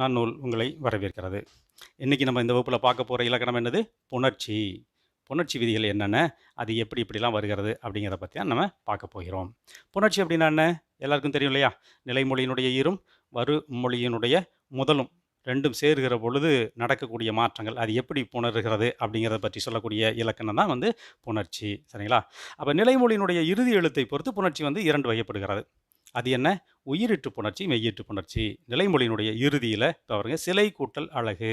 நான் நூல் உங்களை வரவேற்கிறது. இன்றைக்கி நம்ம இந்த வகுப்பில் பார்க்க போகிற இலக்கணம் என்னது? புணர்ச்சி. புணர்ச்சி விதிகள் என்னென்ன? அது எப்படி இப்படிலாம் வருகிறது அப்படிங்கிறத பற்றி தான் நம்ம பார்க்க போகிறோம். புணர்ச்சி அப்படின்னா என்ன? எல்லாருக்கும் தெரியும் இல்லையா? நிலைமொழியினுடைய ஈரும் வருமொழியினுடைய முதலும் ரெண்டும் சேருகிற பொழுது நடக்கக்கூடிய மாற்றங்கள். அது எப்படி புணர்கிறது அப்படிங்கிறத பற்றி சொல்லக்கூடிய இலக்கணம் தான் வந்து புணர்ச்சி. சரிங்களா? அப்போ நிலைமொழியினுடைய இறுதி எழுத்தை பொறுத்து புணர்ச்சி வந்து இரண்டு வகைப்படுகிறது. அது என்ன? உயிரிட்டு புணர்ச்சி மெய்யிட்டு புணர்ச்சி. நிலைமொழியினுடைய இறுதியில் இப்போ பாருங்க சிலை கூட்டல் அழகு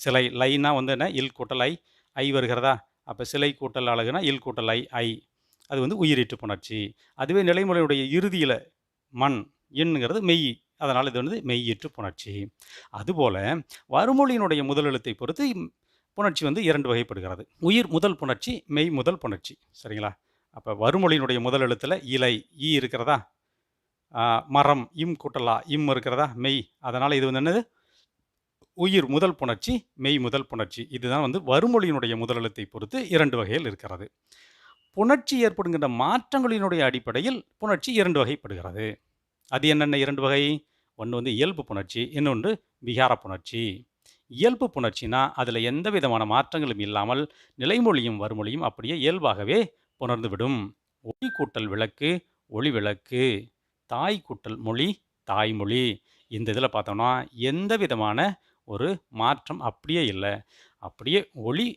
சிலை லைனா வந்து என்ன? இல் கூட்டல் ஐ ஐ வருகிறதா? அப்போ சிலை கூட்டல் அழகுனா இல் கூட்டல் ஐ ஐ. அது வந்து உயிரிட்டு புணர்ச்சி. அதுவே நிலைமொழியினுடைய இறுதியில் மண் எண்ணுங்கிறது மெய். அதனால் இது வந்து மெய்யிற்று புணர்ச்சி. அதுபோல் வறுமொழியினுடைய முதல் எழுத்தை பொறுத்து புணர்ச்சி வந்து இரண்டு வகைப்படுகிறது. உயிர் முதல் புணர்ச்சி மெய் முதல் புணர்ச்சி. சரிங்களா? அப்போ வறுமொழியினுடைய முதல் எழுத்தில் இலை ஈ இருக்கிறதா? மரம் இம் கூட்டலா இம் இருக்கிறதா மெய். அதனால் இது வந்து என்னது? உயிர் முதல் புணர்ச்சி மெய் முதல் புணர்ச்சி. இதுதான் வந்து வறுமொழியினுடைய முதல் எழுத்தை பொறுத்து இரண்டு வகையில் இருக்கிறது. புணர்ச்சி ஏற்படுகின்ற மாற்றங்களினுடைய அடிப்படையில் புணர்ச்சி இரண்டு வகைப்படுகிறது. அது என்னென்ன இரண்டு வகை? ஒன்று வந்து இயல்பு புணர்ச்சி இன்னொன்று விகார புணர்ச்சி. இயல்பு புணர்ச்சினா அதில் எந்த விதமான மாற்றங்களும் இல்லாமல் நிலைமொழியும் வறுமொழியும் அப்படியே இயல்பாகவே புணர்ந்துவிடும் ஒளி கூட்டல் விளக்கு ஒளி விளக்கு. தாய் குட்டல் மொழி தாய்மொழி. இந்த இதில் பார்த்தோம்னா எந்த விதமான ஒரு மாற்றம் அப்படியே இல்லை. அப்படியே ஒளி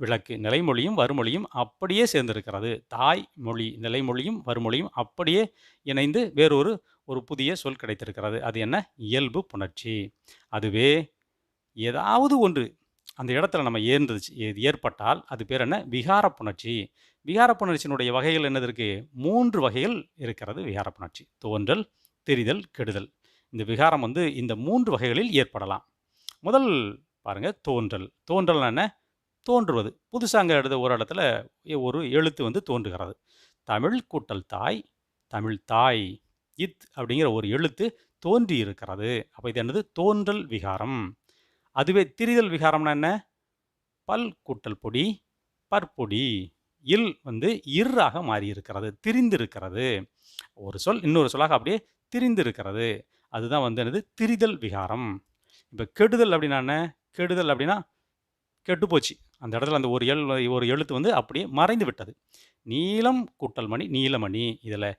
விளக்கு நிலைமொழியும் வறுமொழியும் அப்படியே சேர்ந்திருக்கிறது. தாய் மொழி நிலைமொழியும் வறுமொழியும் அப்படியே இணைந்து வேறொரு ஒரு புதிய சொல் கிடைத்திருக்கிறது. அது என்ன? இயல்பு புணர்ச்சி. அதுவே ஏதாவது ஒன்று அந்த இடத்துல நம்ம ஏர்ந்துச்சு ஏ- ஏற்பட்டால் அது பேர் என்ன? விகார புணர்ச்சி. விகார புணர்ச்சியினுடைய வகைகள் என்னது இருக்குது மூன்று வகைகள் இருக்கிறது விகார புணர்ச்சி. தோன்றல் தெரிதல் கெடுதல். இந்த விகாரம் வந்து இந்த மூன்று வகைகளில் ஏற்படலாம். முதல் பாருங்க தோன்றல். தோன்றல் என்ன? தோன்றுவது. புதுசாக எடுத்த எழுத ஒரு இடத்துல ஒரு எழுத்து வந்து தோன்றுகிறது. தமிழ் கூட்டல் தாய் தமிழ் தாய் இத் அப்படிங்கிற ஒரு எழுத்து தோன்றி இருக்கிறது அப்போ இது என்னது? தோன்றல் விகாரம். அதுவே திரிதல் விகாரம்னா என்ன? பல் கூட்டல் பொடி பற்பொடி. இல் வந்து இர்ராக மாறியிருக்கிறது திரிந்திருக்கிறது. ஒரு சொல் இன்னொரு சொல்லாக அப்படியே திரிந்திருக்கிறது. அதுதான் வந்து என்னது? திரிதல் விகாரம். இப்போ கெடுதல் அப்படின்னா என்ன? கெடுதல் அப்படின்னா கெட்டு போச்சு. அந்த இடத்துல அந்த ஒரு எழு ஒரு எழுத்து வந்து அப்படியே மறைந்து விட்டது. நீலம் கூட்டல் மணி நீலமணி. இதில்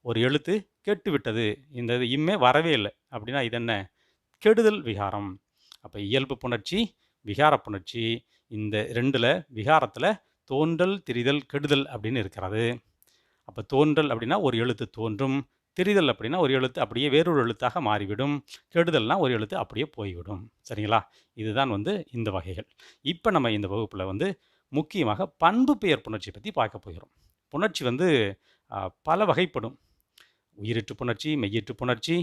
ஒரு எழுத்து கெட்டு விட்டது. இந்த இது இம்மே வரவே இல்லை. அப்படின்னா இது என்ன கெடுதல் விகாரம். அப்போ இயல்பு புணர்ச்சி விகார புணர்ச்சி இந்த ரெண்டில் விகாரத்தில் தோன்றல் திரிதல் கெடுதல் அப்படின்னு இருக்கிறது. அப்போ தோன்றல் அப்படின்னா ஒரு எழுத்து தோன்றும் திரிதல் அப்படின்னா ஒரு எழுத்து அப்படியே வேறொரு எழுத்தாக மாறிவிடும் கெடுதல்னால் ஒரு எழுத்து அப்படியே போய்விடும். சரிங்களா? இதுதான் வந்து இந்த வகைகள். இப்போ நம்ம இந்த வகுப்பில் வந்து முக்கியமாக பண்பு பெயர் புணர்ச்சி பற்றி பார்க்க போகிறோம். புணர்ச்சி வந்து பல வகைப்படும். உயிரிட்டு புணர்ச்சி மெய்யிட்டு புணர்ச்சி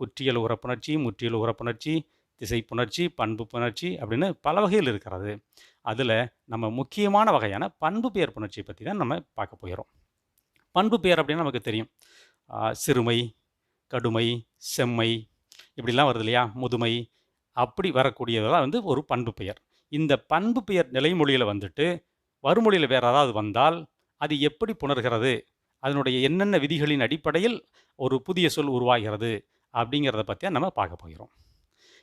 குற்றியல் உரப்புணர்ச்சி முற்றியல் உரப்புணர்ச்சி திசை புணர்ச்சி பண்பு புணர்ச்சி அப்படின்னு பல வகையில் இருக்கிறது. அதில் நம்ம முக்கியமான வகையான பண்பு பெயர் புணர்ச்சியை பற்றி தான் நம்ம பார்க்க போகிறோம். பண்பு பெயர் அப்படின்னா நமக்கு தெரியும். சிறுமை கடுமை செம்மை இப்படிலாம் வருது இல்லையா? முதுமை அப்படி வரக்கூடியதெல்லாம் வந்து ஒரு பண்பு பெயர். இந்த பண்பு பெயர் நிலைமொழியில் வந்துட்டு வறுமொழியில் வேறு ஏதாவது வந்தால் அது எப்படி புணர்கிறது? அதனுடைய என்னென்ன விதிகளின் அடிப்படையில் ஒரு புதிய சொல் உருவாகிறது அப்படிங்கிறத பற்றி நம்ம பார்க்க போகிறோம்.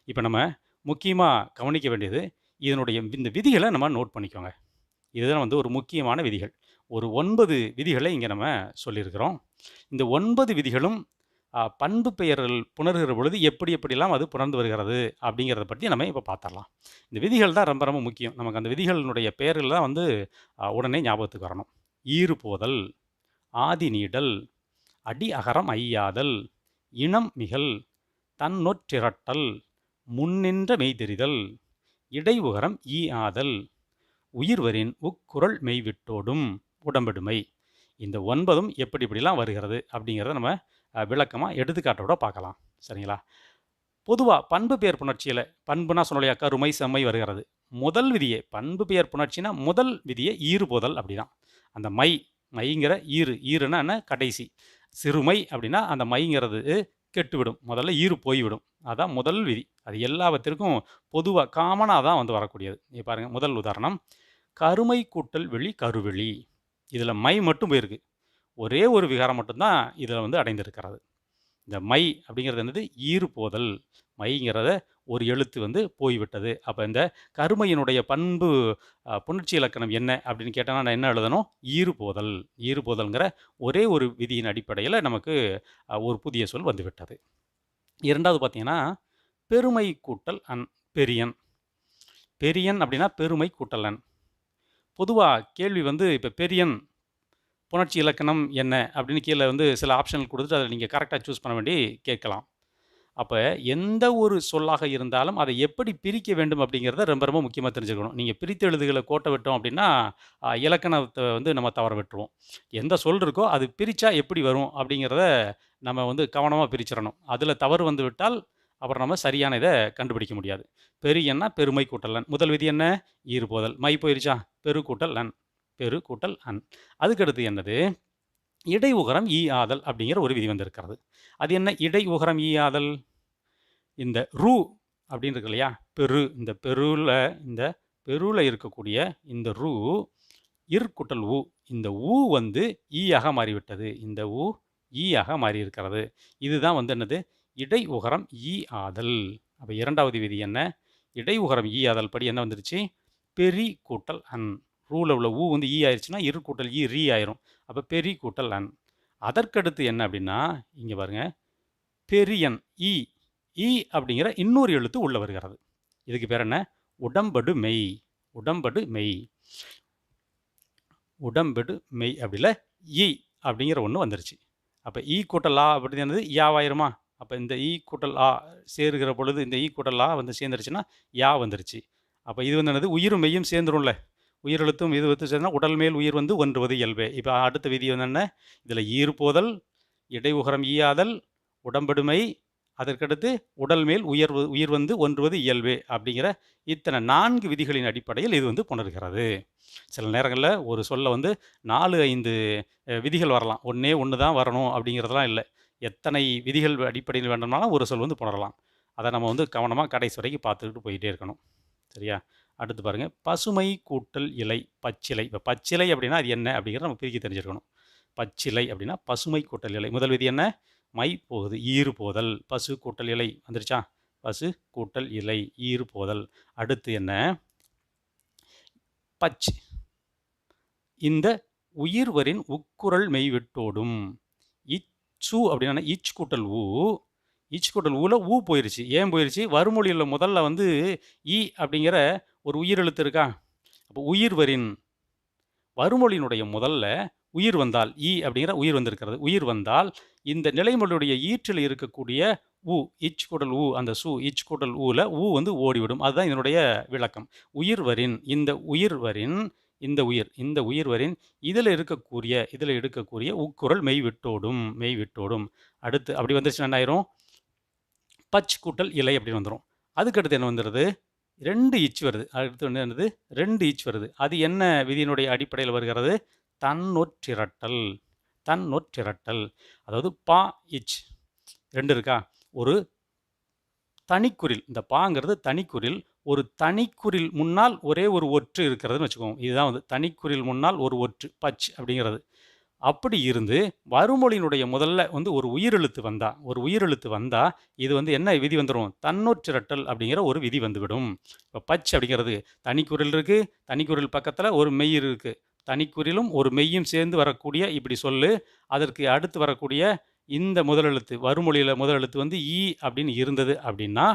இப்போ நம்ம முக்கியமாக கவனிக்க வேண்டியது இதனுடைய இந்த விதிகளை நம்ம நோட் பண்ணிக்கோங்க. இதுதான் வந்து ஒரு முக்கியமான விதிகள். ஒரு ஒன்பது விதிகளை இங்கே நம்ம சொல்லியிருக்கிறோம். இந்த ஒன்பது விதிகளும் பண்பு பெயர்கள் புணர்கிற பொழுது எப்படி எப்படிலாம் அது புணர்ந்து வருகிறது அப்படிங்கிறத பற்றி நம்ம இப்போ பார்த்துடலாம் இந்த விதிகள் தான் ரொம்ப ரொம்ப முக்கியம். நமக்கு அந்த விதிகளினுடைய பெயர்கள் தான் வந்து உடனே ஞாபகத்துக்கு வரணும். ஈறு போதல் ஆதி நீடல் அடி அகரம் ஐயாதல் இனம் மிகல் தன்னொற்றிரட்டல் முன்னின்ற மெய்தெரிதல் இடைவுகரம் ஈ ஆதல் உயிர்வரின் உக்குரல் மெய்விட்டோடும் உடம்பெடுமை. இந்த ஒன்பதும் எப்படி இப்படிலாம் வருகிறது அப்படிங்கிறத நம்ம விளக்கமாக எடுத்துக்காட்டோட பார்க்கலாம். சரிங்களா? பொதுவாக பண்பு பெயர் புணர்ச்சியில் பண்புனா சொன்னலையா கருமை செம்மை வருகிறது. முதல் விதியை பண்பு பெயர் புணர்ச்சினா முதல் விதியை ஈறுபோதல் அப்படிதான். அந்த மை மைங்கிற ஈறு ஈறுனா என்ன? கடைசி. சிறுமை அப்படின்னா அந்த மைங்கிறது கெட்டுவிடும். முதல்ல ஈறு போய்விடும். அதான் முதல் விதி. அது எல்லாவற்றிற்கும் பொதுவாக காமனாக தான் வந்து வரக்கூடியது. நீ பாருங்கள் முதல் உதாரணம். கருமை கூட்டல் வெளி கருவெளி இதில் மை மட்டும் போயிருக்கு. ஒரே ஒரு விகாரம் மட்டும்தான் இதில் வந்து அடைந்திருக்கிறது. இந்த மை அப்படிங்கிறது என்னது? ஈறு போதல். மைங்கிறத ஒரு எழுத்து வந்து போய்விட்டது. அப்போ இந்த கருமையினுடைய பண்பு புணர்ச்சி இலக்கணம் என்ன அப்படின்னு கேட்டோன்னா நான் என்ன எழுதணும்? ஈறுபோதல். ஈறுபோதல்ங்கிற ஒரே ஒரு விதியின் அடிப்படையில் நமக்கு ஒரு புதிய சொல் வந்துவிட்டது. இரண்டாவது பார்த்தீங்கன்னா பெருமை கூட்டல் அன் பெரியன். பெரியன் அப்படின்னா பெருமை கூட்டலன். பொதுவாக கேள்வி வந்து இப்போ பெரியன் புணர்ச்சி இலக்கணம் என்ன அப்படின்னு கீழே வந்து சில ஆப்ஷன்கள் கொடுத்துட்டு அதை நீங்கள் கரெக்டாக சூஸ் பண்ண வேண்டி கேட்கலாம். அப்போ எந்த ஒரு சொல்லாக இருந்தாலும் அதை எப்படி பிரிக்க வேண்டும் அப்படிங்கிறத ரொம்ப ரொம்ப முக்கியமாக தெரிஞ்சுக்கணும். நீங்கள் பிரித்து எழுதுகளை கோட்டை விட்டோம் அப்படின்னா இலக்கணத்தை வந்து நம்ம தவற விட்டுருவோம். எந்த சொல் இருக்கோ அது பிரித்தா எப்படி வரும் அப்படிங்கிறத நம்ம வந்து கவனமாக பிரிச்சிடணும். அதில் தவறு வந்து விட்டால் அப்புறம் நம்ம சரியான இதை கண்டுபிடிக்க முடியாது. பெரியன்னா பெருமை கூட்டல் அன். முதல் விதி என்ன? ஈறுபோதல் மை போயிருச்சா? பெரு கூட்டல் அன். பெரு கூட்டல் அன். அதுக்கடுத்து என்னது? இடை உகரம் ஈ ஆதல் அப்படிங்கிற ஒரு விதி வந்திருக்கிறது. அது என்ன? இடை உகரம் ஈ ஆதல். இந்த ரூ அப்படின்னு இருக்கு இல்லையா? பெரு. இந்த பெருவில் இந்த பெருவில் இருக்கக்கூடிய இந்த ரூ இர்குட்டல் ஊ இந்த ஊ வந்து ஈயாக மாறிவிட்டது. இந்த ஊ ஈயாக மாறி இருக்கிறது இதுதான் வந்து என்னது? இடை உகரம் ஈ ஆதல். அப்போ இரண்டாவது விதி என்ன? இடை உகரம் ஈ ஆதல் படி என்ன வந்துருச்சு? பெரி கூட்டல் அன். ரூவில் உள்ள ஊ வந்து ஈ ஆயிடுச்சுன்னா இரு கூட்டல் ஈ ரீ ஆயிரும். அப்போ பெரி கூட்டல் அன் அதற்கடுத்து என்ன அப்படின்னா இங்கே பாருங்க பெரியன் இ இ அப்படிங்கிற இன்னொரு எழுத்து உள்ளே வருகிறது. இதுக்கு பேர் என்ன? உடம்படு மெய் உடம்படு மெய். உடம்படு மெய் அப்படில இ அப்படிங்கிற ஒன்று வந்துருச்சு. அப்போ ஈ கூட்டல் ஆ அப்படின்னு என்னது? யாவாயிருமா அப்போ இந்த ஈ கூட்டல் ஆ சேருகிற பொழுது இந்த ஈ கூட்டல் ஆ வந்து சேர்ந்துருச்சுன்னா யா வந்துருச்சு. அப்போ இது வந்து என்னது? உயிரும் மெய்யும் சேர்ந்துரும்ல. உயிரெழுத்தும் இது வித்து சேர்ந்தால் உடல் மேல் உயிர் வந்து ஒன்றுவது இயல்பே. இப்போ அடுத்த விதி வந்து என்ன இதில் ஈர்ப்போதல் இடை உகரம் ஈயாதல் உடம்படுமை அதற்கடுத்து உடல் மேல் உயர்வு உயிர் வந்து ஒன்றுவது இயல்பே அப்படிங்கிற இத்தனை நான்கு விதிகளின் அடிப்படையில் இது வந்து புணர்கிறது. சில நேரங்களில் ஒரு சொல்ல வந்து நாலு ஐந்து விதிகள் வரலாம். ஒன்றே ஒன்று தான் வரணும் அப்படிங்கிறதெல்லாம் இல்லை. எத்தனை விதிகள் அடிப்படையில் வேண்டும்னாலும் ஒரு சொல் வந்து புணரலாம். அதை நம்ம வந்து கவனமாக கடைசி வரைக்கும் பார்த்துக்கிட்டு போயிட்டே இருக்கணும். சரியா? அடுத்து பாருங்கள் பசுமை கூட்டல் இலை பச்சிலை. இப்போ பச்சிலை அப்படின்னா அது என்ன அப்படிங்கிறத நம்ம பிரிக்க தெரிஞ்சிருக்கணும் பச்சிலை அப்படின்னா பசுமை கூட்டல் இலை. முதல் விதி என்ன? மை போகுது ஈறு போதல். பசு கூட்டல் இலை. வந்துருச்சா? பசு கூட்டல் இலை ஈறு போதல். அடுத்து என்ன? பச். இந்த உயிர்வரின் உக்குரல் மெய் விட்டோடும். இச்சு அப்படின்னா இச் கூட்டல் ஊ. இச்சுக்கூட்டல் ஊல ஊ போயிருச்சு. ஏன் போயிருச்சு? வறுமொழியில் முதல்ல வந்து ஈ அப்படிங்கிற ஒரு உயிர் எழுத்து இருக்கா? அப்போ உயிர் வரின் வறுமொழியினுடைய முதல்ல உயிர் வந்தால் ஈ அப்படிங்கிற உயிர் வந்திருக்கிறது. உயிர் வந்தால் இந்த நிலைமொழியுடைய ஈற்றில் இருக்கக்கூடிய ஊ இச் குடல் ஊ அந்த சு இச் குடல் ஊல ஊ வந்து ஓடிவிடும். அதுதான் இதனுடைய விளக்கம். உயிர் வரின் இந்த உயிர் வரின் இந்த உயிர் இந்த உயிர் வரின் இதில் இருக்கக்கூடிய இதில் எடுக்கக்கூடிய உக்குரல் மெய் விட்டோடும் மெய் விட்டோடும் அடுத்து அப்படி வந்துருச்சு என்ன ஆயிரும்? பச் கூட்டல் இலை அப்படின்னு வந்துடும் அதுக்கடுத்து என்ன வந்துடுது ரெண்டு இச் வருது. அடுத்து வந்து என்னது? ரெண்டு இச் வருது. அது என்ன விதியினுடைய அடிப்படையில் வருகிறது? தன்னொற்றிரட்டல். தன்னொற்றிரட்டல். அதாவது பா இச். ரெண்டு இருக்கா? ஒரு தனிக்குறில். இந்த பாங்கிறது தனிக்குறில். ஒரு தனிக்குறில் முன்னால் ஒரே ஒரு ஒற்று இருக்கிறதுன்னு வச்சுக்கோங்க. இதுதான் வந்து தனிக்குறில் முன்னால் ஒரு ஒற்று பச் அப்படிங்கிறது. அப்படி இருந்து வறுமொழியினுடைய முதல்ல வந்து ஒரு உயிரெழுத்து வந்தா ஒரு உயிரெழுத்து வந்தா இது வந்து என்ன விதி வந்துடும் தன்னொற்றிரட்டல் அப்படிங்கிற ஒரு விதி வந்துவிடும். இப்போ பச் அப்படிங்கிறது தனிக்குறில் இருக்கு தனிக்குறில் பக்கத்தில் ஒரு மெய் இருக்கு. தனிக்குறிலும் ஒரு மெய்யும் சேர்ந்து வரக்கூடிய இப்படி சொல்லு அதற்கு அடுத்து வரக்கூடிய இந்த முதலெழுத்து வறுமொழியில் முதலெழுத்து வந்து ஈ அப்படின்னு இருந்தது அப்படின்னா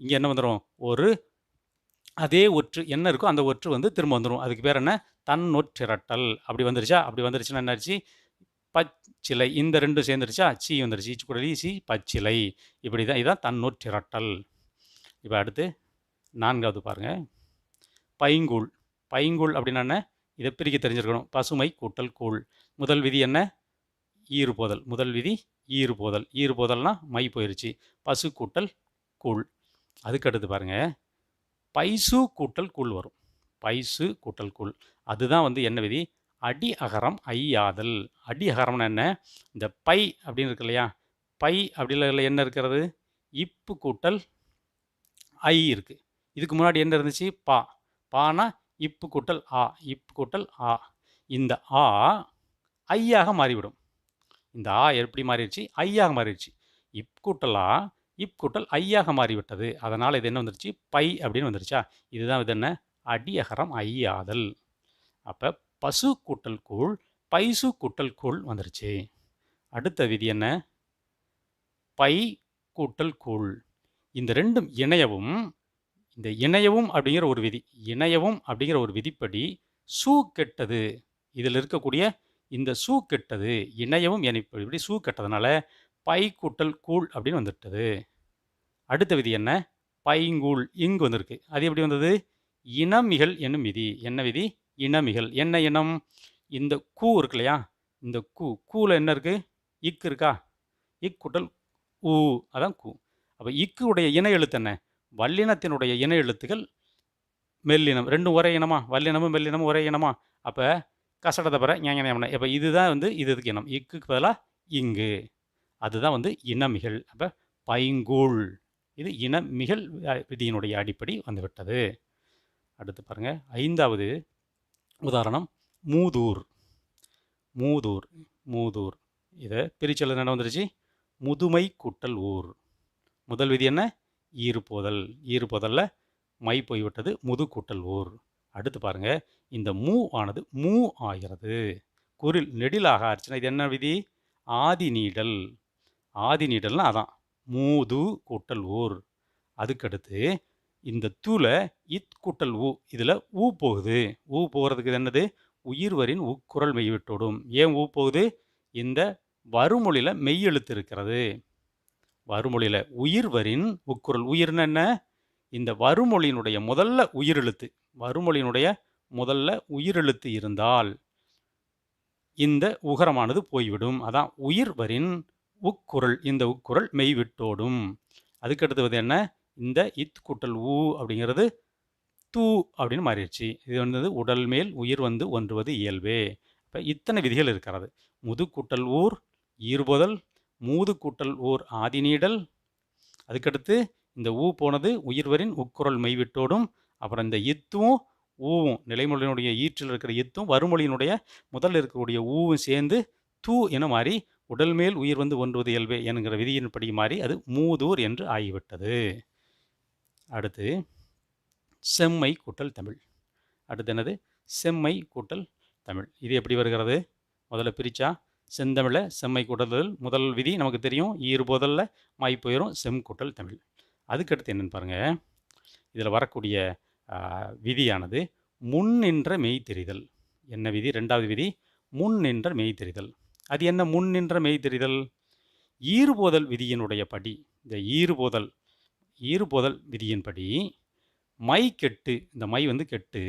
இங்கே என்ன வந்துடும் ஒரு அதே ஒற்று என்ன இருக்கோ அந்த ஒற்று வந்து திரும்ப வந்துடும் அதுக்கு பேர் என்ன? தன்னொற்றிரட்டல். அப்படி வந்துருச்சா? அப்படி வந்துருச்சுன்னா என்னாச்சு? பச்சிலை. இந்த ரெண்டும் சேர்ந்துருச்சா? சி வந்துருச்சு. ஈச்சு குடலி சி பச்சிலை. இப்படி தான் இதுதான் தன்னொற்றிரட்டல். இப்போ அடுத்து நான்காவது பாருங்கள் பைங்கூழ். பைங்கூழ் அப்படின்னா என்ன? இதை பிரிக்க தெரிஞ்சிருக்கணும். பசுமை கூட்டல் கூழ். முதல் விதி என்ன? ஈறுபோதல் முதல் விதி ஈறுபோதல் ஈறுபோதல்னால் மை போயிருச்சு. பசு கூட்டல் கூழ். அதுக்கு அடுத்து பைசு கூட்டல் கூழ் வரும். பைசு கூட்டல் கூழ் அதுதான் வந்து என்ன விதி? அடி அகரம் ஐயாதல். அடி அகரம்னு என்ன? இந்த பை அப்படின்னு இருக்கு இல்லையா? பை அப்படின்ற என்ன இருக்கிறது? இப்பு கூட்டல் ஐ இருக்குது இதுக்கு முன்னாடி என்ன இருந்துச்சு? பா. பானா இப்பு கூட்டல் ஆ. இப்பு கூட்டல் ஆ. இந்த ஆ ஐயாக மாறிவிடும். இந்த ஆ எப்படி மாறிடுச்சு? ஐயாக மாறிடுச்சு. இப் கூட்டல் ஆ இப் கூட்டல் ஐயாக மாறிவிட்டது. அதனால் இது என்ன வந்துருச்சு? பை அப்படின்னு வந்துருச்சா? இதுதான் இது என்ன? அடியகரம் ஐயாதல். அப்போ பசு கூட்டல் கூழ் பைசு கூட்டல் கூழ் வந்துருச்சு. அடுத்த விதி என்ன? பை கூட்டல் கூழ். இந்த ரெண்டும் இணையவும் இந்த இணையவும் அப்படிங்கிற ஒரு விதி இணையவும் அப்படிங்கிற ஒரு விதிப்படி சூ கெட்டது. இதில் இருக்கக்கூடிய இந்த சூ கெட்டது இணையவும் இணைப்படி சூ கெட்டதுனால பை கூட்டல் கூழ் அப்படின்னு வந்துட்டது. அடுத்த விதி என்ன? பைங்கூழ் இங்கு வந்திருக்கு. அது எப்படி வந்தது? இனமிகள் என்னும் விதி. என்ன விதி? இனமிகள் என்ன இனம்? இந்த கூ இருக்கு இல்லையா இந்த கூ. கூல என்ன இருக்கு? இக்கு இருக்கா? இக்குட்டல் ஊ அதான் கூ. அப்போ இக்கு உடைய இன எழுத்து என்ன? வல்லினத்தினுடைய இன எழுத்துக்கள் மெல்லினம். ரெண்டும் ஒரே இனமா? வல்லினமும் மெல்லினமும் ஒரே இனமா? அப்போ கசடத்தை பெற ஞான இப்போ இதுதான் வந்து இது இதுக்கு இனம். இக்குக்கு பதிலாக இங்கு. அதுதான் வந்து இனமிகள் அப்போ பைங்கூழ். இது இனமிகள் விதியினுடைய அடிப்படை வந்துவிட்டது. அடுத்து பாருங்கள் ஐந்தாவது உதாரணம் மூதூர். மூதூர் மூதூர். இதை பிரிச்சல் என்ன வந்துருச்சு? முதுமை குட்டல் ஊர். முதல் விதி என்ன? ஈறுபோதல். ஈறுபோதலில் மை போய்விட்டது முது கூட்டல் ஊர். அடுத்து பாருங்க. இந்த மூ ஆனது மூ ஆகிறது. குரில் நெடிலாக ஆச்சுன்னா இது என்ன விதி? ஆதி நீடல். ஆதி நீடல்னா அதான். மூது கூட்டல் ஊர். அதுக்கடுத்து இந்த தூளை இத் கூட்டல் ஊ இதில் ஊ போகுது. ஊ போகிறதுக்கு என்னது? உயிர்வரின் உக்குரல் மெய்விட்டோடும் ஏன் ஊ போகுது? இந்த வருமொழியில் மெய்யெழுத்து இருக்கிறது. வருமொழியில் உயிர்வரின் உக்குரல் உயிர்னு என்ன? இந்த வருமொழியினுடைய முதல்ல உயிரெழுத்து வருமொழியினுடைய முதல்ல உயிரெழுத்து இருந்தால் இந்த உகரமானது போய்விடும். அதான் உயிர்வரின் உக்குரல் இந்த உக்குரல் மெய்விட்டோடும் அதுக்கடுத்தது என்ன? இந்த இத் கூட்டல் ஊ அப்படிங்கிறது தூ அப்படின்னு மாறிடுச்சு. இது வந்து உடல் மேல் உயிர் வந்து ஒன்றுவது இயல்பே. இப்போ இத்தனை விதிகள் இருக்கிறது. முது கூட்டல் ஊர் ஈர்புதல் மூது கூட்டல் ஊர் ஆதிநீடல் அதுக்கடுத்து இந்த ஊ போனது உயிர்வரின் உக்குரல் மெய்விட்டோடும் அப்புறம் இந்த இத்தும் ஊவும் நிலைமொழியினுடைய ஈற்றில் இருக்கிற இத்தும் வறுமொழியினுடைய முதல் இருக்கக்கூடிய ஊவும் சேர்ந்து தூ என மாறி உடல் மேல் உயிர் வந்து ஒன்றுவது இயல்பே என்கிற விதியின்படி மாறி அது மூதூர் என்று ஆகிவிட்டது. அடுத்து செம்மை கூட்டல் தமிழ். அடுத்து என்னது? செம்மை கூட்டல் தமிழ். இது எப்படி வருகிறது? முதல்ல பிரிச்சா செந்தமிழை செம்மை கூட்டல் முதல் விதி நமக்கு தெரியும். ஈறு போதலில் மாய் போயிடும் செம் கூட்டல் தமிழ். அதுக்கடுத்து என்னென்னு பாருங்கள் இதில் வரக்கூடிய விதியானது முன் நின்ற மெய் தெரிதல். என்ன விதி? ரெண்டாவது விதி முன் நின்ற மெய் தெரிதல். அது என்ன? முன் நின்ற மெய் தெரிதல். ஈறுபோதல் விதியினுடைய படி. இந்த ஈறுபோதல் ஈறுபோதல் விதியின்படி மை கெட்டு இந்த மை வந்து கெட்டு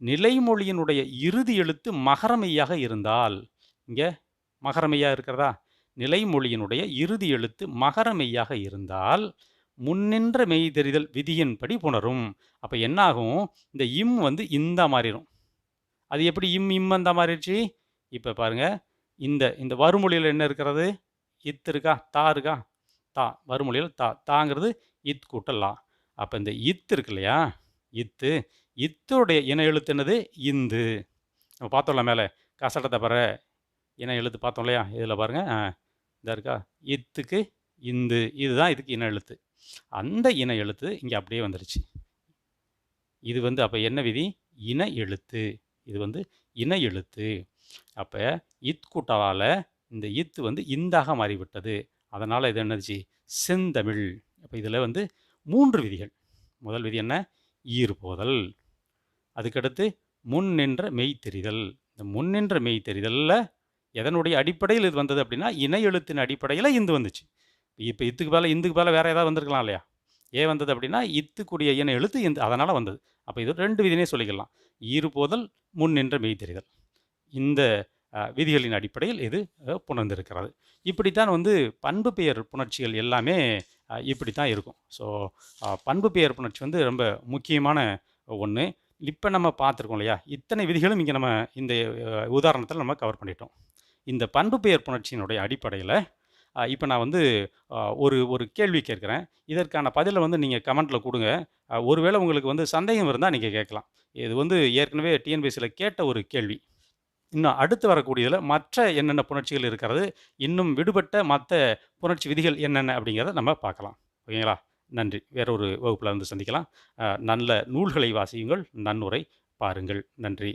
நிலைமொழியினுடைய இறுதி எழுத்து மகரமையாக இருந்தால் இங்கே மகரமையாக இருக்கிறதா? நிலைமொழியினுடைய இறுதி எழுத்து மகரமையாக இருந்தால் முன்னின்ற மெய் தெரிதல் விதியின்படி புணரும். அப்போ என்னாகும்? இந்த இம் வந்து இந்த மாறிடும் அது எப்படி இம் இம் அந்த மாறிடுச்சு? இப்போ பாருங்க இந்த இந்த வறுமொழியில் என்ன இருக்கிறது? இத்து இருக்கா? தா இருக்கா? தா வறுமொழியில் தா தாங்கிறது இத் கூட்டல் அப்போ இந்த இத் இருக்கு இல்லையா? இத்து. இத்துடைய இன எழுத்து என்னது? இந்து. நம்ம பார்த்தோம்ல மேலே. கசட்டத்தை பெற இன எழுத்து பார்த்தோம் இல்லையா? இதில் பாருங்கள் இதாக இருக்கா? இத்துக்கு இந்து. இதுதான் இதுக்கு இன எழுத்து. அந்த இன எழுத்து இங்கே அப்படியே வந்துருச்சு. இது வந்து அப்போ என்ன விதி? இன எழுத்து. இது வந்து இன எழுத்து. அப்போ இத் கூட்டலால் இந்த இத்து வந்து இந்தாக மாறிவிட்டது. அதனால் இது என்னச்சு செந்தமிழ். அப்போ இதில் வந்து மூன்று விதிகள். முதல் விதி என்ன? ஈர்போதல் அதுக்கடுத்து முன் நின்ற மெய் தெரிதல் இந்த முன் நின்ற மெய் தெரிதலில் எதனுடைய அடிப்படையில் இது வந்தது அப்படின்னா இன எழுத்தின் அடிப்படையில் இந்து வந்துச்சு. இப்போ இத்துக்கு மேலே இந்துக்கு மேலே வேறு ஏதாவது வந்திருக்கலாம் இல்லையா? ஏன் வந்தது அப்படின்னா இத்துக்குடிய இன எழுத்து இந்த அதனால் வந்தது. அப்போ இது ரெண்டு விதினே சொல்லிக்கலாம். ஈறுபோதல் முன் நின்ற மெய் தெரிதல் இந்த விதிகளின் அடிப்படையில் இது புணர்ந்திருக்கிறது. இப்படித்தான் வந்து பண்பு பெயர் புணர்ச்சிகள் எல்லாமே இப்படி தான் இருக்கும். ஸோ பண்பு பெயர் புணர்ச்சி வந்து ரொம்ப முக்கியமான ஒன்று இப்போ நம்ம பார்த்துருக்கோம் இல்லையா? இத்தனை விதிகளும் இங்கே நம்ம இந்த உதாரணத்தில் நம்ம கவர் பண்ணிட்டோம். இந்த பண்பு பெயர் புணர்ச்சியினுடைய அடிப்படையில் இப்போ நான் வந்து ஒரு ஒரு கேள்வி கேட்குறேன். இதற்கான பதிலை வந்து நீங்கள் கமெண்ட்டில் கொடுங்க. ஒருவேளை உங்களுக்கு வந்து சந்தேகம் இருந்தால் நீங்கள் கேட்கலாம். இது வந்து ஏற்கனவே டிஎன்பிஎஸ்சியில் கேட்ட ஒரு கேள்வி. இன்னும் அடுத்து வரக்கூடியதில் மற்ற என்னென்ன புணர்ச்சிகள் இருக்கிறது இன்னும் விடுபட்ட மற்ற புணர்ச்சி விதிகள் என்னென்ன அப்படிங்கிறத நம்ம பார்க்கலாம். ஓகேங்களா? நன்றி. வேறொரு வகுப்பில் வந்து சந்திக்கலாம். நல்ல நூல்களை வாசியுங்கள் நன்னுரை பாருங்கள். நன்றி.